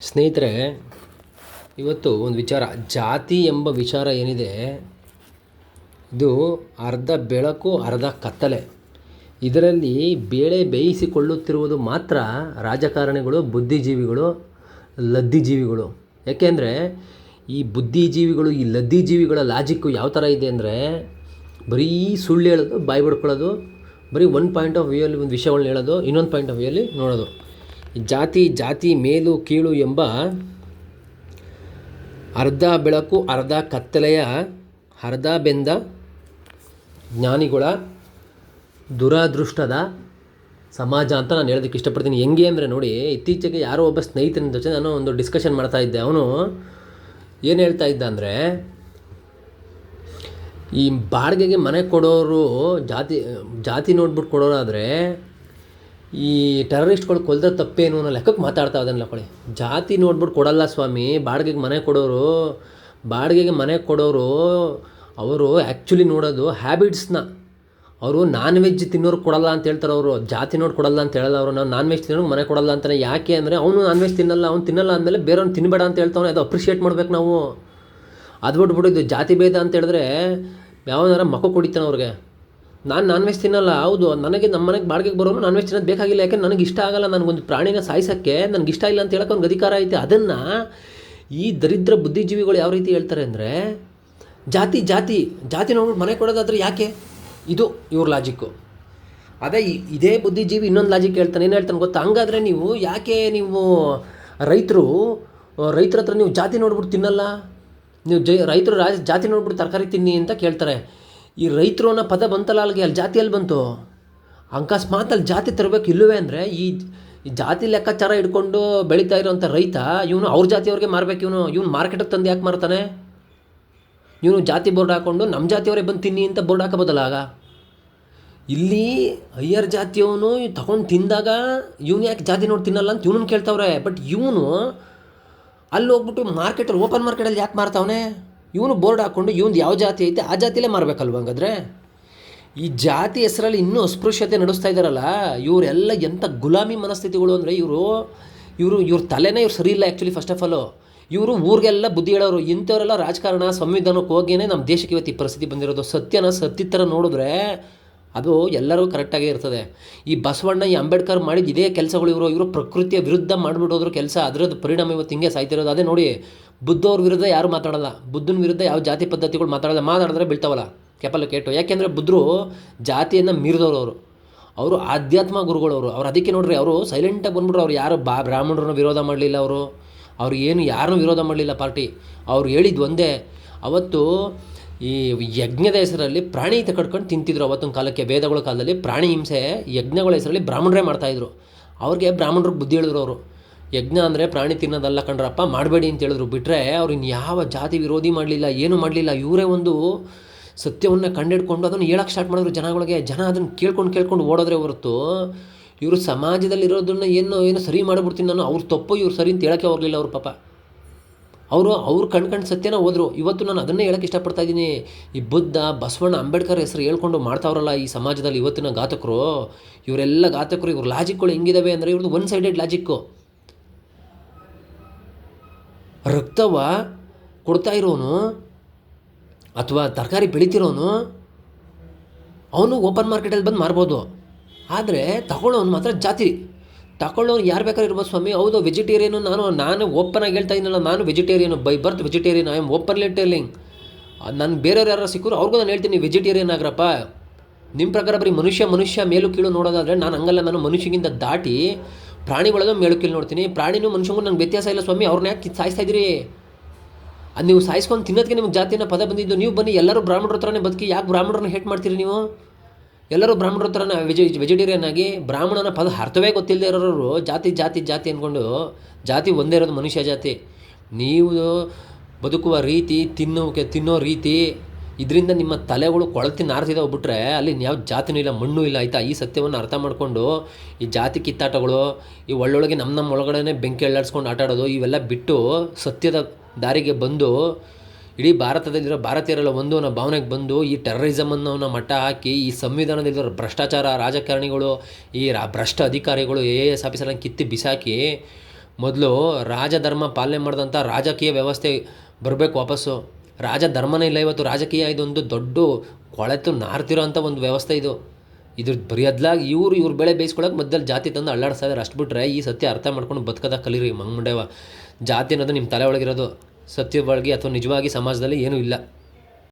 ಸ್ನೇಹಿತರೆ, ಇವತ್ತು ಒಂದು ವಿಚಾರ, ಜಾತಿ ಎಂಬ ವಿಚಾರ ಏನಿದೆ, ಇದು ಅರ್ಧ ಬೆಳಕು, ಅರ್ಧ ಕತ್ತಲೆ. ಇದರಲ್ಲಿ ಬೇಳೆ ಬೇಯಿಸಿಕೊಳ್ಳುತ್ತಿರುವುದು ಮಾತ್ರ ರಾಜಕಾರಣಿಗಳು, ಬುದ್ಧಿಜೀವಿಗಳು, ಲದ್ದಿಜೀವಿಗಳು. ಯಾಕೆಂದರೆ, ಈ ಬುದ್ಧಿಜೀವಿಗಳು, ಈ ಲದ್ದಿಜೀವಿಗಳ ಲಾಜಿಕ್ಕು ಯಾವ ಥರ ಇದೆ ಅಂದರೆ, ಬರೀ ಸುಳ್ಳು ಹೇಳೋದು, ಬಾಯಿ ಬಿಡ್ಕೊಳ್ಳೋದು, ಬರೀ ಒನ್ ಪಾಯಿಂಟ್ ಆಫ್ ವ್ಯೂಯಲ್ಲಿ ಒಂದು ವಿಷಯಗಳನ್ನ ಹೇಳೋದು, ಇನ್ನೊಂದು ಪಾಯಿಂಟ್ ಆಫ್ ವ್ಯೂಯಲ್ಲಿ ನೋಡೋದು. ಜಾತಿ ಜಾತಿ ಮೇಲು, ಕೀಳು ಎಂಬ ಅರ್ಧ ಬೆಳಕು, ಅರ್ಧ ಕತ್ತಲೆಯ, ಅರ್ಧ ಬೆಂದ ಜ್ಞಾನಿಗಳ ದುರಾದೃಷ್ಟದ ಸಮಾಜ ಅಂತ ನಾನು ಹೇಳೋದಕ್ಕೆ ಇಷ್ಟಪಡ್ತೀನಿ. ಹೆಂಗೆ ಅಂದರೆ ನೋಡಿ, ಇತ್ತೀಚೆಗೆ ಯಾರೋ ಒಬ್ಬ ಸ್ನೇಹಿತನ ಜೊತೆ ನಾನು ಒಂದು ಡಿಸ್ಕಷನ್ ಮಾಡ್ತಾ ಇದ್ದೆ. ಅವನು ಏನು ಹೇಳ್ತಾ ಇದ್ದ ಅಂದರೆ, ಈ ಬಾಡಿಗೆಗೆ ಮನೆ ಕೊಡೋರು ಜಾತಿ ಜಾತಿ ನೋಡ್ಬಿಟ್ಟು ಕೊಡೋರಾದರೆ ಈ ಟೆರರಿಸ್ಟ್ಗಳು ಕೊಲ್ದ ತಪ್ಪೇನು ಅನ್ನೋ ಲೆಕ್ಕಕ್ಕೆ ಮಾತಾಡ್ತಾ ಅದನ್ನು ಲೆಕ್ಕೊಳ್ಳಿ ಜಾತಿ ನೋಡ್ಬಿಟ್ಟು ಕೊಡಲ್ಲ ಸ್ವಾಮಿ, ಬಾಡಿಗೆಗೆ ಮನೆ ಕೊಡೋರು, ಬಾಡಿಗೆಗೆ ಮನೆ ಕೊಡೋರು, ಅವರು ಆ್ಯಕ್ಚುಲಿ ನೋಡೋದು ಹ್ಯಾಬಿಟ್ಸ್ನ ಅವರು ನಾನ್ ವೆಜ್ ತಿನ್ನೋರು ಕೊಡಲ್ಲ ಅಂತ ಹೇಳ್ತಾರೆ ಅವರು. ಜಾತಿ ನೋಡಿ ಕೊಡಲ್ಲ ಅಂತ ಹೇಳಲ್ಲ ಅವರು. ನಾವು ನಾನ್ ವೆಜ್ ತಿನ್ನೋರು ಮನೆ ಕೊಡಲ್ಲ ಅಂತಾನೆ ಯಾಕೆ ಅಂದರೆ ಅವನು ನಾನ್ ವೆಜ್ ತಿನ್ನಲ್ಲ, ಅವ್ನು ತಿನ್ನಲ್ಲ ಅಂದಮೇಲೆ ಬೇರೆಯವ್ನು ತಿನ್ನಬೇಡ ಅಂತ ಹೇಳ್ತಾವನೆ. ಅದು ಅಪ್ರಿಷಿಯೇಟ್ ಮಾಡ್ಬೇಕು ನಾವು. ಅದು ಬಿಟ್ಬಿಟ್ಟು ಇದು ಜಾತಿ ಭೇದ ಅಂತ ಹೇಳಿದ್ರೆ ಯಾವನಾರ ಮಕ್ಕ ಕುಡಿತಾನೆ ಅವ್ರಿಗೆ. ನಾನು ನಾನ್ ವೆಜ್ ತಿನ್ನಲ್ಲ, ಹೌದು. ನನಗೆ ನಮ್ಮ ಮನೆಗೆ ಬಾಡಿಗೆ ಬರೋನು ನಾನ್ ವೆಜ್ ತಿನ್ನೋದು ಬೇಕಾಗಿಲ್ಲ. ಯಾಕೆ ನನಗೆ ಇಷ್ಟ ಆಗಲ್ಲ. ನನಗೊಂದು ಪ್ರಾಣಿನ ಸಾಯಿಸೋಕ್ಕೆ ನನಗೆ ಇಷ್ಟ ಇಲ್ಲ ಅಂತ ಹೇಳಕ್ಕೆ ಒಂದು ಅಧಿಕಾರ ಐತೆ. ಅದನ್ನು ಈ ದರಿದ್ರ ಬುದ್ಧಿಜೀವಿಗಳು ಯಾವ ರೀತಿ ಹೇಳ್ತಾರೆ ಅಂದರೆ, ಜಾತಿ ಜಾತಿ. ಜಾತಿ ನೋಡ್ಬಿಟ್ಟು ಮನೆ ಕೊಡೋದಾದ್ರೆ ಯಾಕೆ? ಇದು ಇವ್ರ ಲಾಜಿಕ್ಕು ಅದೇ ಇದೇ ಬುದ್ಧಿಜೀವಿ ಇನ್ನೊಂದು ಲಾಜಿಕ್ ಹೇಳ್ತಾನೆ. ಏನು ಹೇಳ್ತಾನೆ ಗೊತ್ತಾ? ಹಂಗಾದರೆ ನೀವು ಯಾಕೆ ನೀವು ರೈತರು, ರೈತರ ಹತ್ರ ನೀವು ಜಾತಿ ನೋಡ್ಬಿಟ್ಟು ತಿನ್ನಲ್ಲ? ನೀವು ಜೈ ರೈತರು ರಾಜ ಜಾತಿ ನೋಡ್ಬಿಟ್ಟು ತರಕಾರಿ ತಿನ್ನಿ ಅಂತ ಕೇಳ್ತಾರೆ. ಈ ರೈತರು ಅನ್ನೋ ಪದ ಬಂತಲ್ಲ ಅಲ್ಲಿಗೆ ಅಲ್ಲಿ ಜಾತಿಯಲ್ಲಿ ಬಂತು. ಅಕಸ್ಮಾತ್ ಅಲ್ಲಿ ಜಾತಿ ತರಬೇಕು ಇಲ್ಲವೇ ಅಂದರೆ ಈ ಜಾತಿ ಲೆಕ್ಕಾಚಾರ ಇಟ್ಕೊಂಡು ಬೆಳೀತಾ ಇರೋಂಥ ರೈತ ಇವನು ಅವ್ರ ಜಾತಿಯವ್ರಿಗೆ ಮಾರ್ಬೇಕು ಇವನು. ಇವನು ಮಾರ್ಕೆಟಿಗೆ ತಂದು ಯಾಕೆ ಮಾರ್ತಾನೆ? ಇವನು ಜಾತಿ ಬೋರ್ಡ್ ಹಾಕ್ಕೊಂಡು ನಮ್ಮ ಜಾತಿಯವರೇ ಬಂದು ತಿನ್ನಿ ಅಂತ ಬೋರ್ಡ್ ಹಾಕೋಬೋದಲ್ಲ ಆಗ? ಇಲ್ಲಿ ಹೈಯರ್ ಜಾತಿಯವನು ತಗೊಂಡು ತಿಂದಾಗ ಇವನು ಯಾಕೆ ಜಾತಿ ನೋಡಿ ತಿನ್ನಲ್ಲ ಅಂತ ಇವನನ್ನು ಕೇಳ್ತಾವ್ರೆ. ಬಟ್ ಇವನು ಅಲ್ಲಿ ಹೋಗ್ಬಿಟ್ಟು ಮಾರ್ಕೆಟಲ್ಲಿ ಓಪನ್ ಮಾರ್ಕೆಟಲ್ಲಿ ಯಾಕೆ ಮಾರ್ತಾವನೆ? ಇವನು ಬೋರ್ಡ್ ಹಾಕ್ಕೊಂಡು ಇವನು ಯಾವ ಜಾತಿ ಐತೆ ಆ ಜಾತಿಲೇ ಮಾರಬೇಕಲ್ವ ಹಂಗಾದ್ರೆ? ಈ ಜಾತಿ ಹೆಸರಲ್ಲಿ ಇನ್ನೂ ಅಸ್ಪೃಶ್ಯತೆ ನಡೆಸ್ತಾ ಇದ್ದಾರಲ್ಲ ಇವರೆಲ್ಲ ಎಂಥ ಗುಲಾಮಿ ಮನಸ್ಥಿತಿಗಳು ಅಂದರೆ ಇವರು ಇವರು, ಇವ್ರ ತಲೆನೇ ಇವ್ರು ಸರಿ ಇಲ್ಲ ಆ್ಯಕ್ಚುಲಿ ಫಸ್ಟ್ ಆಫ್ ಆಲು ಇವರು ಊರಿಗೆಲ್ಲ ಬುದ್ಧಿ ಹೇಳೋರು, ಇಂಥವರೆಲ್ಲ ರಾಜಕಾರಣ, ಸಂವಿಧಾನಕ್ಕೆ ಹೋಗಿಯೇ ನಮ್ಮ ದೇಶಕ್ಕೆ ಇವತ್ತು ಈ ಪರಿಸ್ಥಿತಿ ಬಂದಿರೋದು. ಸತ್ಯನ ಸತ್ಯ ಥರ ನೋಡಿದ್ರೆ ಅದು ಎಲ್ಲರೂ ಕರೆಕ್ಟಾಗೇ ಇರ್ತದೆ. ಈ ಬಸವಣ್ಣ, ಈ ಅಂಬೇಡ್ಕರ್ ಮಾಡಿದ ಇದೇ ಕೆಲಸಗಳು ಇವರು ಇವರು ಪ್ರಕೃತಿಯ ವಿರುದ್ಧ ಮಾಡಿಬಿಡೋದ್ರ ಕೆಲಸ, ಅದರದ್ದು ಪರಿಣಾಮ ಇವತ್ತು ಹಿಂಗೆ ಸಾಯ್ತಿರೋದು. ಅದೇ ನೋಡಿ ಬುದ್ಧವ್ರ ವಿರುದ್ಧ ಯಾರು ಮಾತಾಡಲ್ಲ. ಬುದ್ಧನ ವಿರುದ್ಧ ಯಾವ ಜಾತಿ ಪದ್ಧತಿಗಳು ಮಾತಾಡಲ್ಲ. ಮಾತಾಡಿದ್ರೆ ಬೀಳ್ತಾವಲ್ಲ. ಕೆಪಲ್ಲ ಕೇಟು ಯಾಕೆಂದರೆ ಬುದ್ಧರು ಜಾತಿಯನ್ನು ಮೀರಿದವರು ಅವರು ಅವರು ಆಧ್ಯಾತ್ಮ ಗುರುಗಳವರು. ಅವ್ರು ಅದಕ್ಕೆ ನೋಡ್ರಿ, ಅವರು ಸೈಲೆಂಟಾಗಿ ಬಂದ್ಬಿಟ್ರು. ಅವ್ರು ಯಾರು ಬಾ, ಬ್ರಾಹ್ಮಣರನ್ನು ವಿರೋಧ ಮಾಡಲಿಲ್ಲ ಅವರು. ಅವ್ರು ಏನು ಯಾರನ್ನೂ ವಿರೋಧ ಮಾಡಲಿಲ್ಲ ಪಾರ್ಟಿ. ಅವ್ರು ಹೇಳಿದ್ದು ಒಂದೇ. ಅವತ್ತು ಈ ಯಜ್ಞದ ಹೆಸರಲ್ಲಿ ಪ್ರಾಣಿ ಕಟ್ಕೊಂಡು ತಿಂತಿದ್ರು ಅವತ್ತಿನ ಕಾಲಕ್ಕೆ, ವೇದಗಳ ಕಾಲದಲ್ಲಿ ಪ್ರಾಣಿ ಹಿಂಸೆ ಯಜ್ಞಗಳ ಹೆಸರಲ್ಲಿ ಬ್ರಾಹ್ಮಣರೇ ಮಾಡ್ತಾಯಿದ್ರು ಅವ್ರಿಗೆ ಬ್ರಾಹ್ಮಣರಿಗೆ ಬುದ್ಧಿ ಹೇಳಿದ್ರು ಅವರು. ಯಜ್ಞ ಅಂದರೆ ಪ್ರಾಣಿ ತಿನ್ನೋದಲ್ಲ ಕಂಡ್ರಪ್ಪ ಮಾಡಬೇಡಿ ಅಂತ ಹೇಳಿದ್ರು. ಬಿಟ್ಟರೆ ಅವ್ರು ಯಾವ ಜಾತಿ ವಿರೋಧಿ ಮಾಡಲಿಲ್ಲ, ಏನು ಮಾಡಲಿಲ್ಲ, ಇವರೇ ಒಂದು ಸತ್ಯವನ್ನು ಕಂಡಿಡ್ಕೊಂಡು ಅದನ್ನು ಹೇಳಕ್ಕೆ ಸ್ಟಾರ್ಟ್ ಮಾಡಿದ್ರು ಜನಗಳಿಗೆ. ಜನ ಅದನ್ನು ಕೇಳ್ಕೊಂಡು ಕೇಳ್ಕೊಂಡು ಓಡೋದ್ರೆ ಹೊರತು ಇವರು ಸಮಾಜದಲ್ಲಿರೋದನ್ನ ಏನು ಏನು ಸರಿ ಮಾಡಿಬಿಡ್ತೀನಿ ನಾನು, ಅವ್ರು ತಪ್ಪು, ಇವ್ರು ಸರಿ ಅಂತ ಹೇಳೋಕ್ಕೆ ಹೋಗಲಿಲ್ಲ ಅವ್ರ ಪಾಪ. ಅವರು, ಅವ್ರು ಕಣ್ಕಂಡು ಕಣ್ ಸತ್ಯನ ಹೋದರು. ಇವತ್ತು ನಾನು ಅದನ್ನೇ ಹೇಳಕ್ಕೆ ಇಷ್ಟಪಡ್ತಾ ಇದ್ದೀನಿ. ಈ ಬುದ್ಧ, ಬಸವಣ್ಣ ಅಂಬೇಡ್ಕರ್ ಹೆಸರು ಹೇಳ್ಕೊಂಡು ಮಾಡ್ತಾವ್ರಲ್ಲ ಈ ಸಮಾಜದಲ್ಲಿ ಇವತ್ತಿನ ಘಾತಕರು, ಇವರೆಲ್ಲ ಘಾತಕರು, ಇವ್ರ ಲಾಜಿಕ್ಗಳು ಹೆಂಗಿದಾವೆ ಅಂದರೆ ಇವ್ರದ್ದು ಒನ್ ಸೈಡೆಡ್ ಲಾಜಿಕ್ಕು ರಕ್ತವ ಕೊಡ್ತಾ ಇರೋನು ಅಥವಾ ತರಕಾರಿ ಬೆಳಿತಿರೋನು, ಅವನು ಓಪನ್ ಮಾರ್ಕೆಟಲ್ಲಿ ಬಂದು ಮಾರ್ಬೋದು. ಆದರೆ ತಗೊಳ್ಳೋನು ಮಾತ್ರ ಜಾತಿ. ತಗೊಳ್ಳೋನು ಯಾರು ಬೇಕಾದ್ರೂ ಇರ್ಬೋದು ಸ್ವಾಮಿ. ಹೌದು ವೆಜಿಟೇರಿಯನು ನಾನು ನಾನು ಓಪನ್ ಆಗಿ ಹೇಳ್ತಾ ಇದ್ದೀನಲ್ಲ, ನಾನು vegetarian by birth vegetarian I am openly telling ನಾನು ಬೇರೆಯವ್ರು ಯಾರು ಸಿಕ್ಕರು ಅವ್ರಿಗೂ ನಾನು ಹೇಳ್ತೀನಿ ವೆಜಿಟೇರಿಯನ್ ಆಗ್ರಪ್ಪ. ನಿಮ್ಮ ಪ್ರಕಾರ ಬರೀ ಮನುಷ್ಯ ಮನುಷ್ಯ ಮೇಲು ಕೀಳು ನೋಡೋದಾದರೆ ನಾನು ಹಂಗಲ್ಲ, ನಾನು ಮನುಷ್ಯಗಿಂತ ದಾಟಿ ಪ್ರಾಣಿಗಳನ್ನ ಮೇಲು ಕೀಳು ನೋಡ್ತೀನಿ. ಪ್ರಾಣಿನೂ ಮನುಷ್ಯಂಗೂ ನಂಗೆ ವ್ಯತ್ಯಾಸ ಇಲ್ಲ ಸ್ವಾಮಿ ಅವ್ರನ್ನ ಯಾಕೆ ಸಾಯಿಸ್ತಾ ಇದ್ದೀರಿ? ಅದು ನೀವು ಸಾಯಿಸ್ಕೊಂಡು ತಿನ್ನೋದಕ್ಕೆ ನಿಮ್ಗೆ ಜಾತಿನ ಪದ ಬಂದಿದ್ದು, ನೀವು ಬನ್ನಿ, ಎಲ್ಲರೂ ಬ್ರಾಹ್ಮಣರ ಹತ್ರನೇ ಬದುಕಿ, ಯಾಕೆ ಬ್ರಾಹ್ಮಣರನ್ನ ಹೇಟ್ ಮಾಡ್ತೀರಿ ನೀವು? ಎಲ್ಲರೂ ಬ್ರಾಹ್ಮಣರ ಹತ್ರ ವೆಜಿ ವೆಜಿಟೇರಿಯನ್ ಆಗಿ ಬ್ರಾಹ್ಮಣನ ಪದ ಅರ್ಥವೇ ಗೊತ್ತಿಲ್ಲದೆ ಇರೋರು ಜಾತಿ ಜಾತಿ ಜಾತಿ ಅಂದ್ಕೊಂಡು ಜಾತಿ ಒಂದೇ ಇರೋದು ಮನುಷ್ಯ ಜಾತಿ. ನೀವು ಬದುಕುವ ರೀತಿ ತಿನ್ನೋಕೆ ತಿನ್ನೋ ರೀತಿ ಇದರಿಂದ ನಿಮ್ಮ ತಲೆಗಳು ಕೊಳತಿ ನಾರ್ತಿದ್ದಾವೆ ಬಿಟ್ರೆ ಅಲ್ಲಿ ಯಾವ ಜಾತಿನೂ ಇಲ್ಲ, ಮಣ್ಣು ಇಲ್ಲ, ಆಯಿತಾ? ಈ ಸತ್ಯವನ್ನು ಅರ್ಥ ಮಾಡಿಕೊಂಡು ಈ ಜಾತಿ ಕಿತ್ತಾಟಗಳು, ಈ ಒಳ್ಳೊಳಗೆ ನಮ್ಮ ನಮ್ಮ ಒಳಗಡೆ ಬೆಂಕಿ ಅಳ್ಳಾಡ್ಸ್ಕೊಂಡು ಆಟ ಆಡೋದು, ಇವೆಲ್ಲ ಬಿಟ್ಟು ಸತ್ಯದ ದಾರಿಗೆ ಬಂದು ಇಡೀ ಭಾರತದಲ್ಲಿರೋ ಭಾರತೀಯರೆಲ್ಲ ಒಂದು ಅನ್ನೋ ಭಾವನೆಗೆ ಬಂದು ಈ ಟೆರರಿಸಮ್ ಅನ್ನೋನ ಮಟ್ಟ ಹಾಕಿ, ಈ ಸಂವಿಧಾನದಲ್ಲಿರೋ ಭ್ರಷ್ಟಾಚಾರ ರಾಜಕಾರಣಿಗಳು, ಈ ರಾ ಭ್ರಷ್ಟ ಅಧಿಕಾರಿಗಳು ಎ ಎಸ್ ಆಫೀಸರ್ನ ಕಿತ್ತಿ ಬಿಸಾಕಿ ಮೊದಲು ರಾಜಧರ್ಮ ಪಾಲನೆ ಮಾಡಿದಂಥ ರಾಜಕೀಯ ವ್ಯವಸ್ಥೆ ಬರಬೇಕು ವಾಪಸ್ಸು. ರಾಜಧರ್ಮನೇ ಇಲ್ಲ ಇವತ್ತು. ರಾಜಕೀಯ ಇದೊಂದು ದೊಡ್ಡ ಕೊಳೆತು ನಾರ್ತಿರೋ ಅಂಥ ಒಂದು ವ್ಯವಸ್ಥೆ ಇದು. ಇದ್ರ ಬರೀ ಅದ್ಲಾಗಿ ಇವ್ರು ಇವ್ರ ಬೆಳೆ ಬೇಯಿಸ್ಕೊಳ್ಳೋಕೆ ಮಧ್ಯದಲ್ಲಿ ಜಾತಿ ತಂದು ಇದ್ದಾರೆ ಅಷ್ಟು ಬಿಟ್ಟರೆ ಈ ಸತ್ಯ ಅರ್ಥ ಮಾಡ್ಕೊಂಡು ಬದುಕದ ಕಲೀರಿ ಮಂಗ್ಮುಂಡೆವ. ಜಾತಿ ಅನ್ನೋದು ನಿಮ್ಮ ತಲೆ ಒಳಗಿರೋದು. ಸತ್ಯವಾಗಿ ಅಥವಾ ನಿಜವಾಗಿ ಸಮಾಜದಲ್ಲಿ ಏನೂ ಇಲ್ಲ.